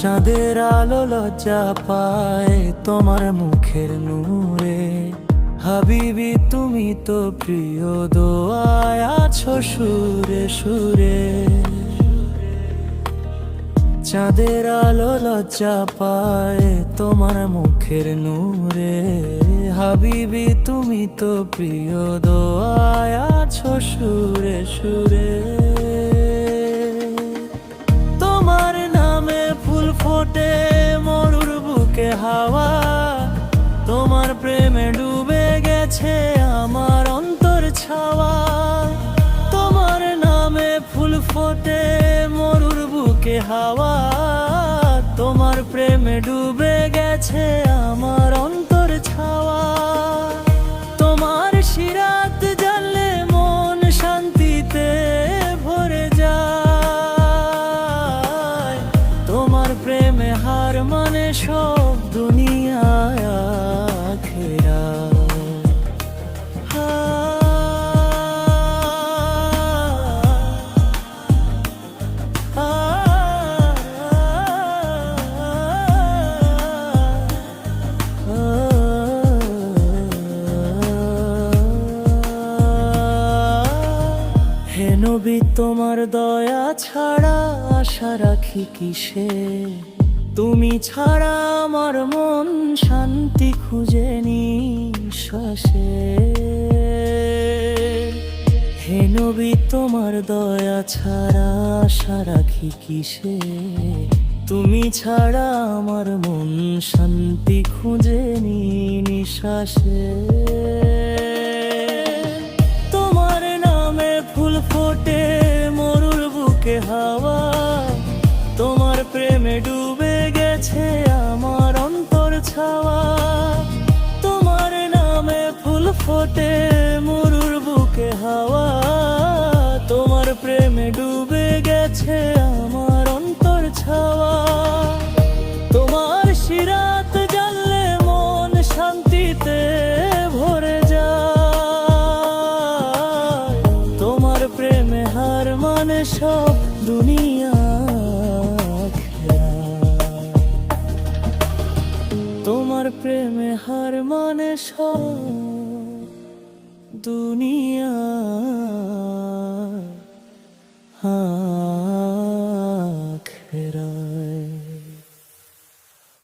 চাঁদের আলো লজ্জা পায় তোমার মুখের নূরে। হাবিবি, তুমি তো প্রিয়, দোয়ায় আছো সুরে সুরে। চাঁদের আলো লজ্জা পায় তোমার মুখের নূরে। হাবিবি, তুমি তো প্রিয়, দোয়ায় আছো সুরে সুরে। হাওয়া, তোমার প্রেমে ডুবে গেছে আমার অন্তর ছাওয়া। তোমার নামে ফুল ফোটে মরুর বুকে হাওয়া, তোমার প্রেমে ডুবে গেছে প্রেমে হার মানে সব দুনিয়ায়। নবী, তোমার দয়া ছাড়া আশা রাখি কিসে? তুমি ছাড়া আমার মন শান্তি খুঁজে নিঃশ্বাসে। হে নবী, তোমার দয়া ছাড়া আশা রাখি কিসে? তুমি ছাড়া আমার মন শান্তি খুঁজে নিঃশ্বাসে। হাওয়া। তোমার প্রেমে ডুবে গেছে আমার অন্তর ছাওয়া। তোমার নামে ফুল ফোটে মরুর বুকে হাওয়া। তোমার প্রেমে ডুবে গেছে আমার অন্তর ছাওয়া। তোমার শিরাত জানলে মন শান্তিতে ভরে যায়। তোমার প্রেমে হার মানে সব দুনিয়া। তোমার প্রেমে হার মানে দুনিয়া আখেরা